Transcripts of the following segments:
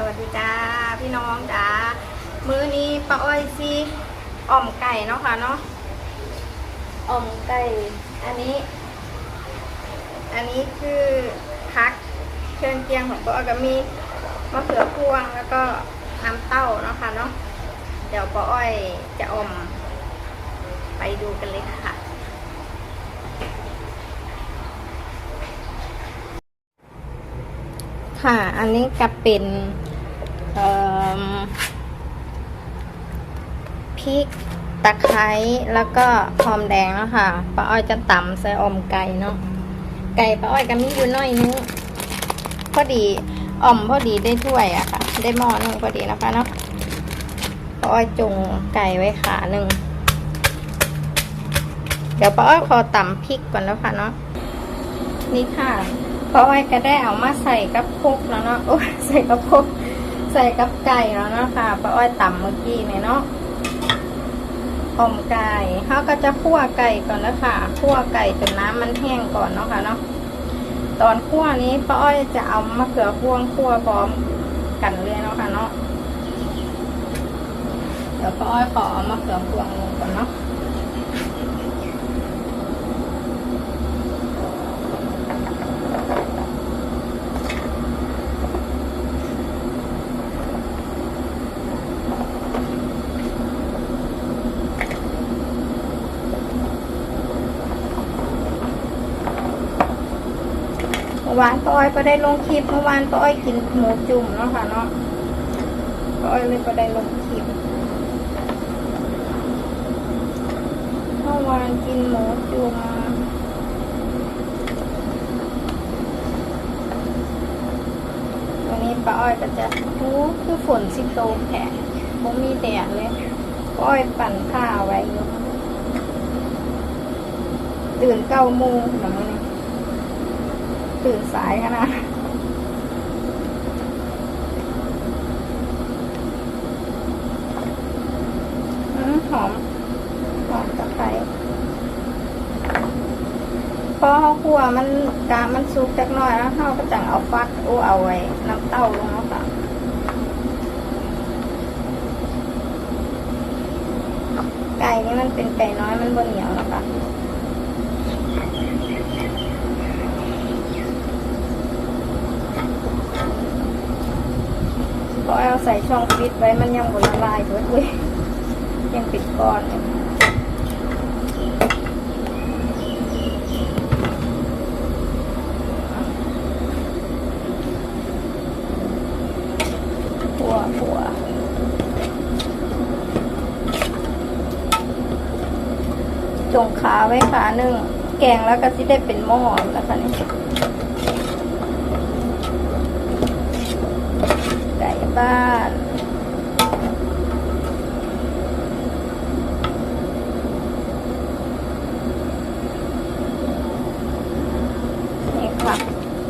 สวัสดีจ้าพี่น้องจ้ามื้อนี้ป้าอ้อยซีอ่อมไก่เนาะค่ะเนาะอ่อมไก่ อันนี้ อันนี้คือพักเครื่องเคียงของป้าอ้อยก็มีมะเขือพวงแล้วก็น้ำเต้าเนาะค่ะเนาะเดี๋ยวป้าอ้อยจะอ่อม ไปดูกันเลยค่ะค่ะ อันนี้ก็เป็นเอิ่ม พริกตะไคร้แล้วก็หอมแดงแล้วค่ะป้าอ้อยจะตำใส่อมไก่เนาะไก่ป้าอ้อยก็มีอยู่น้อยนึงพอดีอ่อมพอดีได้ถ้วยอะค่ะ ได้หม้อหนึงพอดีนะคะเนาะป้าอ้อยจงไก่ไว้ขาหนึ่งเดี๋ยวป้าอ้อยขอตำพริกก่อนแล้วค่ะเนาะนี่ค่ะป้าอ้อยก็ได้เอามาใส่กับพกแล้วเนาะโอ้ใส่กับพก ใส่กับไก่แล้วเนาะค่ะป้าอ้อยต่ำเมื่อกี้เนี่ยเนาะออมไก่เขาก็จะคั่วไก่ก่อนแล้วค่ะคั่วไก่จนน้ำมันแห้งก่อนเนาะค่ะเนาะตอนคั่วนี้ป้าอ้อยจะเอามะเขือพวงคั่วพร้อมกันเลยเนาะค่ะเนาะเดี๋ยวป้าอ้อยขอเอามะเขือพวงลงก่อนเนาะ มื่อวานป้าอ้อยก็ได้ลงคลิปเมื่อวานป้าอ้อยกินหมูจุ่มเนาะค่ะเนาะป้าอ้อยเลยก็ได้ลงคลิปเมื่อวานกินหมูจุ่มวันนี้ป้าอ้อยก็จะหูคือฝนสิโตแผะบ่มีแดดเลยป้าอ้อยปั่นข้าวไว้อยู่ตื่นเก้าโมงแบบนี้ ตื่นสายขนาดอืมหอมหอมตะไคร้พอเขาคั่วมันกามันสุกจักหน่อยแล้วเขาก็จังเอาฟักโอ้เอาไว้น้ำเต้าลงแล้วค่ะไก่นี่มันเป็นไก่น้อยมันบนเหนียวแล้วค่ะ ก็เอาใส่ช่องฟิตไว้มันยังบละลายเบิดเลยยังปิดก้อนหัวหัวจงขาไว้ขาหนึ่งแกงแล้วก็สิได้เป็นหม้อแล้วค่ะนี่ ไก่ บ้านนี่ค่ะ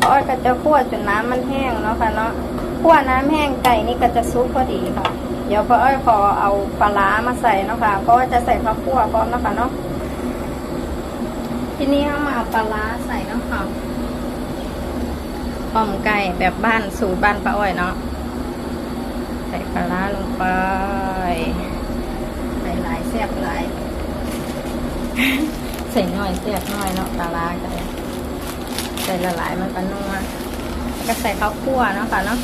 อ้อยก็จะคั่วจนน้ำมันแห้งเนาะค่ะเนาะคั่วน้ำแห้งไก่นี่ก็จะซุปพอดีค่ะ เดี๋ยวป้าอ้อยขอเอาปลาร้ามาใส่เนาะค่ะเพราะว่าจะใส่ข้าวคั่วพร้อมเนาะค่ะเนาะทีนี้เอามาเอาปลาร้าใส่เนาะค่ะอ่อมไก่แบบบ้านสูตรบ้านป้าอ้อยเนาะ ใส่ปลาร้าลงไป ใส่หลายแซ่บหลาย ใส่น้อยแซ่บน้อยเนาะปลาร้าก็ได้ใส่ละลายมันก็นัวแล้วก็ใส่ข้าวคั่วเนาะค่ะเนาะ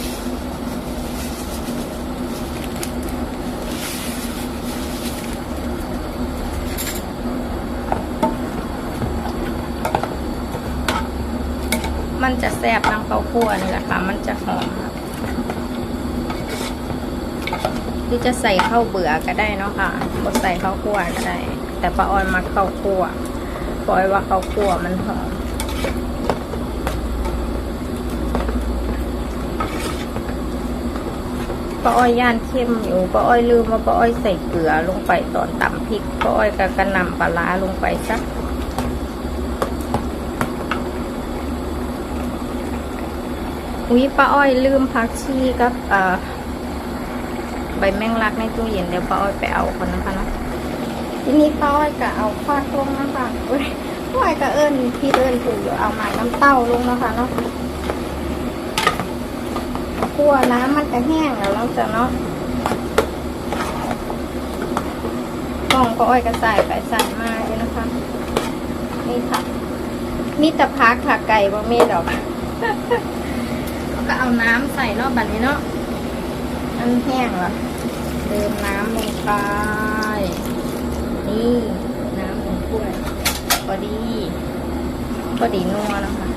มันจะแซ่บน้ำข้าวคั่วนี่แหละค่ะ มันจะหอม ค่จะใส่ข้าวเบื่อก็ได้เนาะค่ะบดใส่ข้าวคั่วก็ได้ แต่ป้าออยมาข้าวคั่วปล่อยว่าข้าวคั่วมันหอมป้าอ้อยย่านเข้มอยู่ป้าอ้อยลืมว่าป้าอ้อยใส่เกลือลงไปตอนตำพริกป้าอ้อยก็กระนำปลาร้าลงไปสักวิป้าอ้อยลืมพักชีกับเอ่อใบ แมงลักในตู้เย็นเดี๋ยวป้าอ้อยไปเอาคนนะคะเนาะทีนี้ป้าอ้อยก็เอาฟาดลงนะคะเอ้ยป้าอ้อยก็เอิญพี่เอิญถูกอยู่เอาหมาน้ำเต้าลงนะคะเนาะกลัวน้ำมันจะแห้งแล้วเราจะเนาะกล่องก็อ้อยกระใส่ไปใส่มาอยู่นะคะ นี่ค่ะมีต่พักค่ะไก่บ่มีดอกก็เอาน้ำใส่เนาะบัดนี้เนาะอันแห้งแล้ว เติมน้ำลงไป นี่น้ำหนึ่งถ้วยพอดีพอดีนัวแล้วค่ะ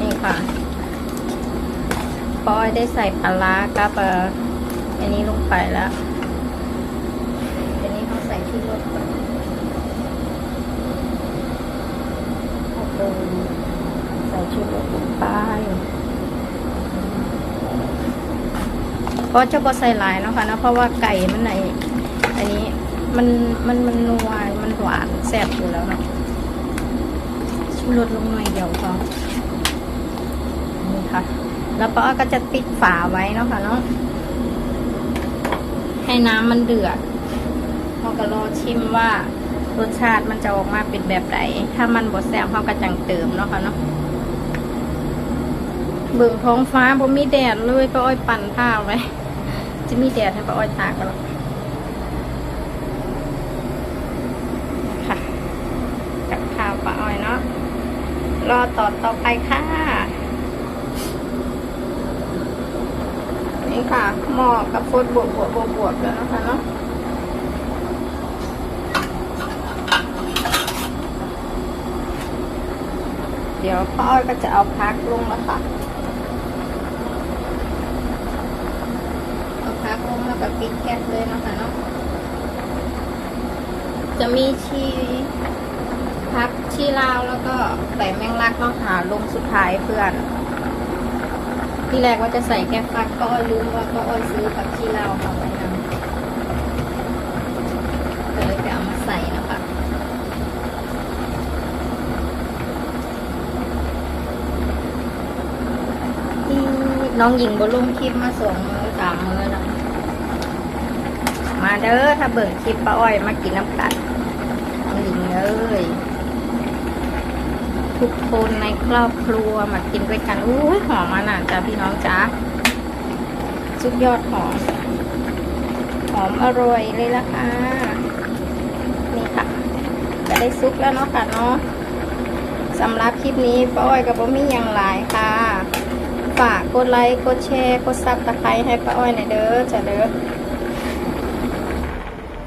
นี่ค่ะปอยได้ใส่ปลาร้ากับเอ่ออันนี้ลงไปแล้วอันนี้เขาใส่ที่รสก่อนโอ้โหใส่ชุดรสลงไป ก็จะบอใส่หลายเนาะค่ะนะเพราะว่าไก่มันในอันนี้มันมันมันนัวมันหวานแซ่บอยู่แล้วเนาะชุดรสลงหน่อยเดียวพอนี่ค่ะ แล้วป้าก็จะปิดฝาไว้เนาะค่ะเนาะให้น้ำมันเดือดเราก็รอชิมว่ารสชาติมันจะออกมาเป็นแบบไหนถ้ามันบดแซ่บเขาก็จังเติมเนาะค่ะเนาะ เบิ่งท้องฟ้าบ่มีแดดเลยป้าอ้อยปั่นผ้าไว้จะมีแดดให้ป้าอ้อยตากกันหรอกค่ะกับข้าวป้าอ้อยเนาะรอต่อต่อไปค่ะ นี่ค่ะหม้อกับโฟดบวกบวกบวกบวกแล้วนะคะเนาะเดี๋ยวพ่ออ้อยก็จะเอาพักลงแล้วค่ะ เอาพั กลงแล้วก็ปิดแก๊สเลยนะคะเนาะจะมีชีพักชีลาวแล้วก็ใส่แมงลักเนาะค่ะลงสุดท้ายเพื่อน ที่แรกว่าจะใส่แค่ฟักก็อ้อยลืมว่าก็อ้อยซื้อผักชีลาวมาไว้นะก็เลยไปเอามาใส่นะคะที่น้องหญิงบนลงคลิปมาส่งมือสามมือแล้วมา เด้อถ้าเบิ่งคลิปป้าอ้อยมากินน้ำกันน้องหญิงเอ้ยทุกคนในครอบครัวมากินด้วยกันอุ้ยหอมมานานจ้าพี่น้องจ้าสุดยอดหอม หอมอร่อยเลยละค่ะ นี่ค่ะก็ได้ซุปแล้วเนาะค่ะเนาะสำหรับคลิปนี้ป้าอ้อยกับป้ามีอย่างหลายค่ะ ฝากกดไลค์ กดแชร์ กดซับตะไคร้ให้ป้าอ้อยหน่อยเด้อจ้ะเด้อ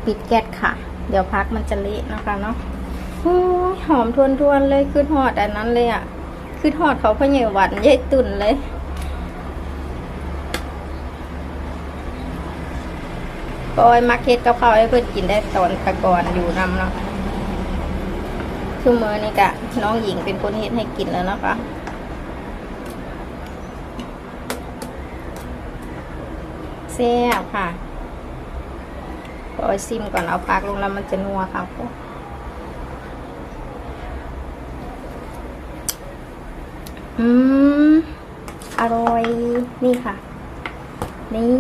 ปิดแก๊สค่ะ เดี๋ยวพักมันจะเละนะคะเนาะหอมทวนทวนๆเลยคือทอดอันนั้นเลยอะคือทอดเขาพ่อใหญ่หวันยายตุ่นเลยปอยมาเค็ดกับเขาให้เพื่อนกินได้ตอนตะก่อนอยู่นำเนาะคือมือนี่กะน้องหญิงเป็นคนเฮ็ดให้กินแล้วนะคะแซ่บค่ะ ปอยซิมก่อนเอาพักลงแล้วมันจะนัวค่ะพวกอืม อร่อย นี่ค่ะ นี่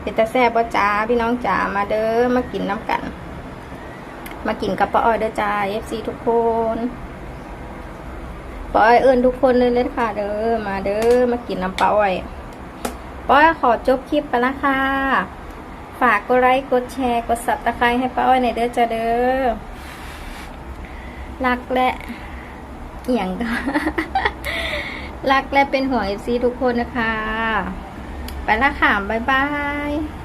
เป็นตาแซ่บจ้าพี่น้องจ๋ามาเด้อมากินน้ำกัน มากินกับป้าอ้อยเด้อจ้า FC ทุกคนป้าอ้อยเอิญทุกคนเลยเลยค่ะ เด้อมาเด้อมากินน้ำป้าอ้อยป้าอ้อยขอจบคลิปไปละค่ะ ฝากกดไลค์กดแชร์กดสับตะไคร้ให้ป้าอ้อยในเด้อจ้าเด้อรักและเอียงก็รักและเป็นห่วงเอฟซีทุกคนนะคะ ไปละค่ะ บ๊ายบาย